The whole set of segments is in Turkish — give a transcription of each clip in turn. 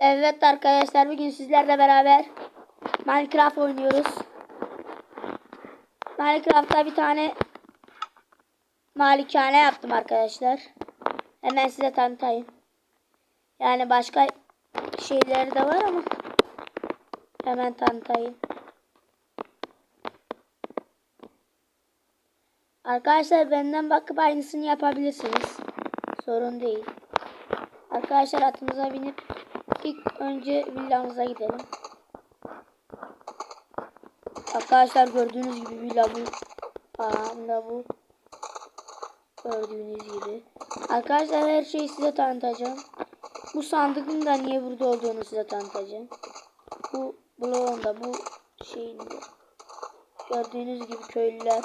Evet arkadaşlar bugün sizlerle beraber Minecraft oynuyoruz. Minecraft'ta bir tane malikane yaptım arkadaşlar. Hemen size tanıtayım. Yani başka şeyleri de var ama hemen tanıtayım. Arkadaşlar benden bakıp aynısını yapabilirsiniz. Sorun değil. Arkadaşlar atımıza binip ilk önce villamıza gidelim. Arkadaşlar gördüğünüz gibi villa bu. Bu. Gördüğünüz gibi. Arkadaşlar her şeyi size tanıtacağım. Bu sandığın da niye burada olduğunu size tanıtacağım. Bu bloğun da bu şeyin de. Gördüğünüz gibi köylüler.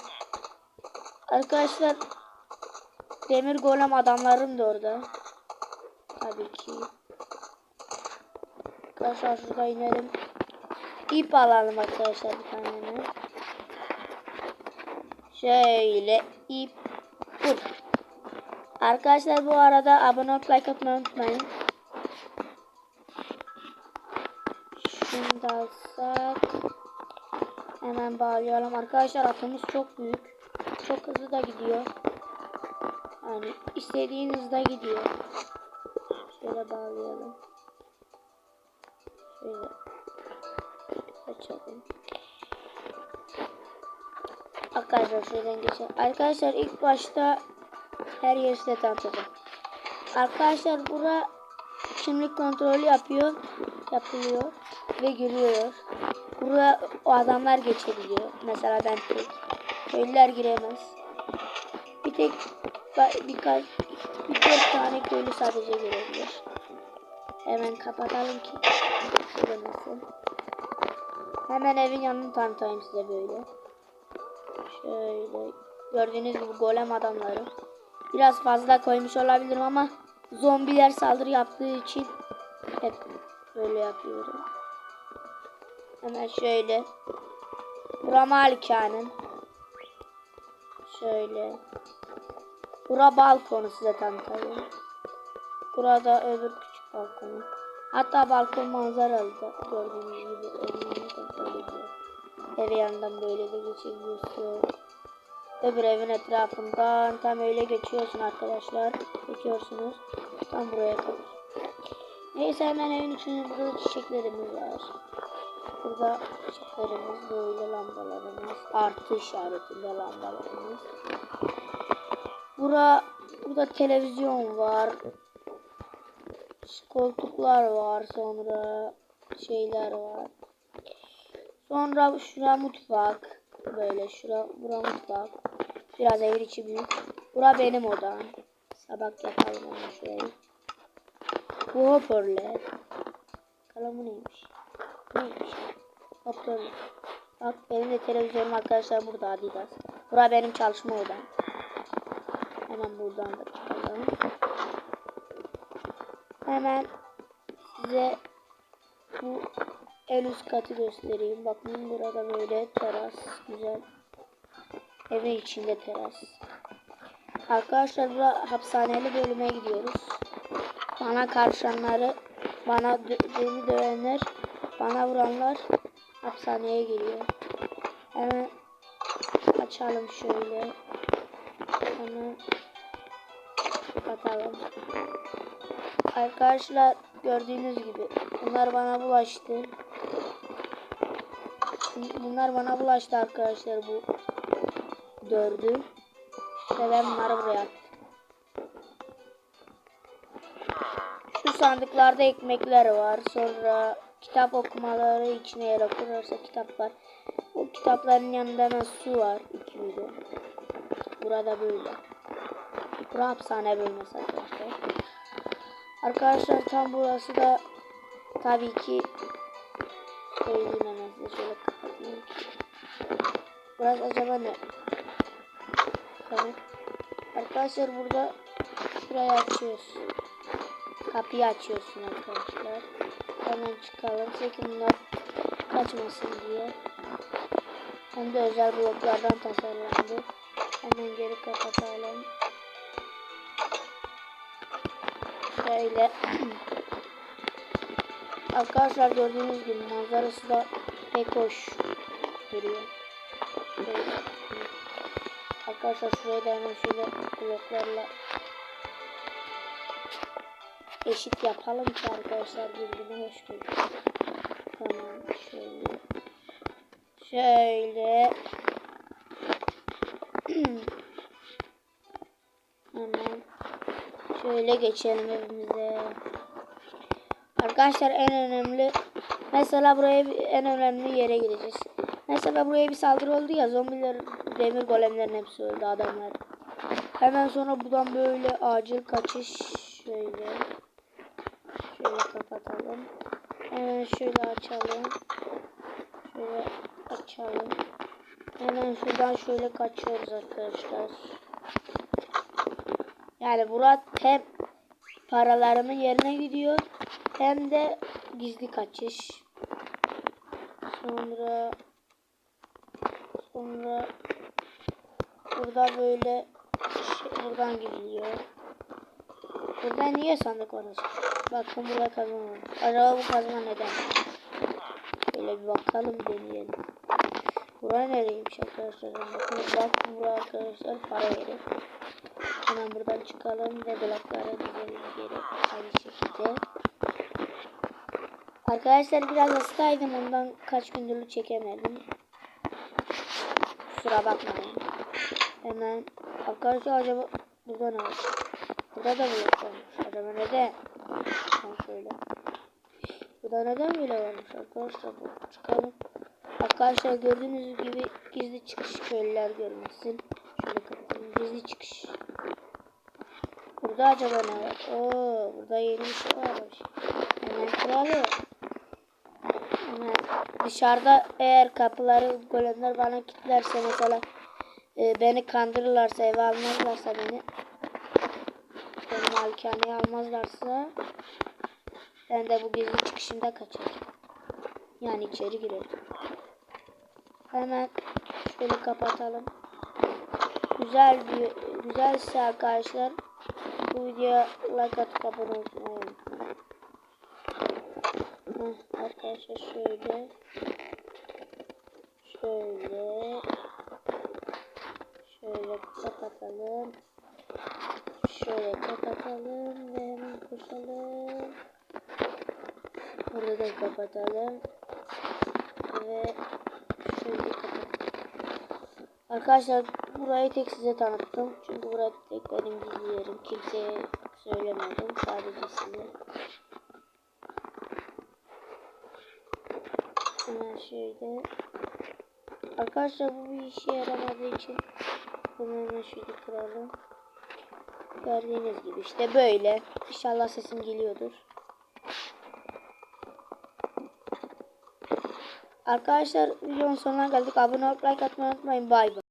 Arkadaşlar demir golem adamlarım da orada. Tabii ki. Arkadaşlar şurada inelim. İp alalım arkadaşlar bir tane. Şöyle ip. Vur. Arkadaşlar bu arada abone olup like atmayı unutmayın. Şunu da alsak. Hemen bağlayalım. Arkadaşlar atımız çok büyük. Çok hızlı da gidiyor. Yani istediğin hızda gidiyor. Şöyle bağlayalım. Şöyle açalım. Arkadaşlar şuradan geçelim. Arkadaşlar ilk başta her yeri size tanıtacağım. Arkadaşlar bura kimlik kontrolü yapıyor. Yapılıyor ve giriyor. Buraya o adamlar geçebiliyor. Mesela ben tek. Köylüler giremez. Bir tek birkaç bir dört tane köylü sadece girebilir. Hemen kapatalım ki görmesin. Hemen evin yanını tanıtayım size böyle. Şöyle gördüğünüz gibi golem adamları. Biraz fazla koymuş olabilirim ama zombiler saldırı yaptığı için hep böyle yapıyorum. Hemen şöyle. Bura malikanem. Şöyle. Bura balkonu size tanıtayım. Burada öbür küçük balkonu. Hatta balkon manzaralı da gördüğünüz gibi yanından böyle diyor. Ev yanından böyle de geçebiliyorsun. Öbür evin etrafından tam öyle geçiyorsun arkadaşlar. Geçiyorsunuz. Tam buraya kadar. Neyse hemen evin içinde burada çiçeklerimiz var. Burada çiçeklerimiz böyle lambalarımız. Artı işaretinde lambalarımız. Bura, burada televizyon var. Koltuklar var. Sonra şeyler var. Sonra şura mutfak. Böyle şura bura mutfak. Biraz evin içi büyük. Bura benim odam. Sabah yapalım onu şurayı. Bu hoparlör. Kalamı neymiş? Neymiş? Hoparlör. Bak benim de televizyonum arkadaşlar burada Adidas. Bura benim çalışma odam. Hemen buradan da çıkalım. Hemen size bu en üst katı göstereyim. Bakın burada böyle teras güzel. Evin içinde teras. Arkadaşlar burada hapishaneli bölüme gidiyoruz. Bana karşılanları, bana beni dövenler, bana vuranlar hapishaneye geliyor. Hemen açalım şöyle. Hemen kapatalım. Arkadaşlar gördüğünüz gibi bunlar bana bulaştı. Bunlar bana bulaştı arkadaşlar bu dördü. Ve ben bunları buraya attım. Şu sandıklarda ekmekler var. Sonra kitap okumaları içine yer okurlarsa kitap var. O kitapların yanında hemen su var. İki. Burada böyle. Bura hapishane bölmesi arkadaşlar. Arkadaşlar tam burası da tabii ki söyleyeyim hemen size şöyle kapatayım. Burası acaba ne? Tamam. Arkadaşlar burada şurayı açıyorsun. Kapıyı açıyorsun arkadaşlar. Hemen çıkalım. Bunlar kaçmasın diye. Hem de özel bloklardan tasarlandı. Hemen geri kapatalım. Şöyle Arkadaşlar gördüğünüz gibi manzarası da pek hoş duruyor. Arkadaşlar şuraya da hemen şöyle bloklarla eşit yapalım ki arkadaşlar birbirine hoş gözüksün. Tamam şöyle. Şöyle. şöyle geçelim evimize. Arkadaşlar en önemli mesela buraya en önemli yere gireceğiz. Mesela buraya bir saldırı oldu ya zombiler demir golemlerin hepsi öldü adamlar. Hemen sonra buradan böyle acil kaçış şöyle. Şöyle kapatalım. Hemen şöyle açalım. Şöyle açalım. Hemen şuradan şöyle kaçıyoruz arkadaşlar. Yani Murat hem paralarımın yerine gidiyor hem de gizli kaçış. Sonra sonra burada böyle şey, buradan gidiliyor. Burada niye sandık acaba? Bakın burada kazma var. Acaba bu kazma neden? Şöyle bir bakalım deneyelim. Bura nereymiş arkadaşlar? Bakın bak bura arkadaşlar para yeri. Hemen buradan çıkalım ve bloklara dizelim geri aynı şekilde. Arkadaşlar biraz hastaydım ondan kaç gündür çekemedim. Kusura bakmayın. Hemen arkadaşlar acaba burada ne var? Burada da blok varmış. Acaba neden? Ben şöyle. Burada neden böyle varmış arkadaşlar? Bu çıkalım. Arkadaşlar gördüğünüz gibi gizli çıkış köylüler görmesin. Şöyle kapatayım. Gizli çıkış. Burada acaba ne var? Oo, burada yeni bir şey varmış. Hemen kuralım. Hemen dışarıda eğer kapıları golemler bana kilitlerse mesela e, beni kandırırlarsa eve almazlarsa beni beni malikaneye almazlarsa ben de bu gizli çıkışımda kaçarım. Yani içeri girerim. Hemen şöyle kapatalım. Güzel bir güzelse arkadaşlar bu videoya like atıp abone olmayı unutmayın. Arkadaşlar şöyle şöyle şöyle kapatalım. Şöyle kapatalım ve hemen. Burada da kapatalım. Ve şöyle kapatalım. Arkadaşlar burayı tek size tanıttım. Çünkü burayı tek benim gizli yerim. Kimseye söylemedim. Sadece size. Hemen şöyle. Arkadaşlar bu bir işe yaramadığı için bunu hemen şöyle kıralım. Gördüğünüz gibi işte böyle. İnşallah sesim geliyordur. Akash sir जो सुनना गलत काबू note price by bye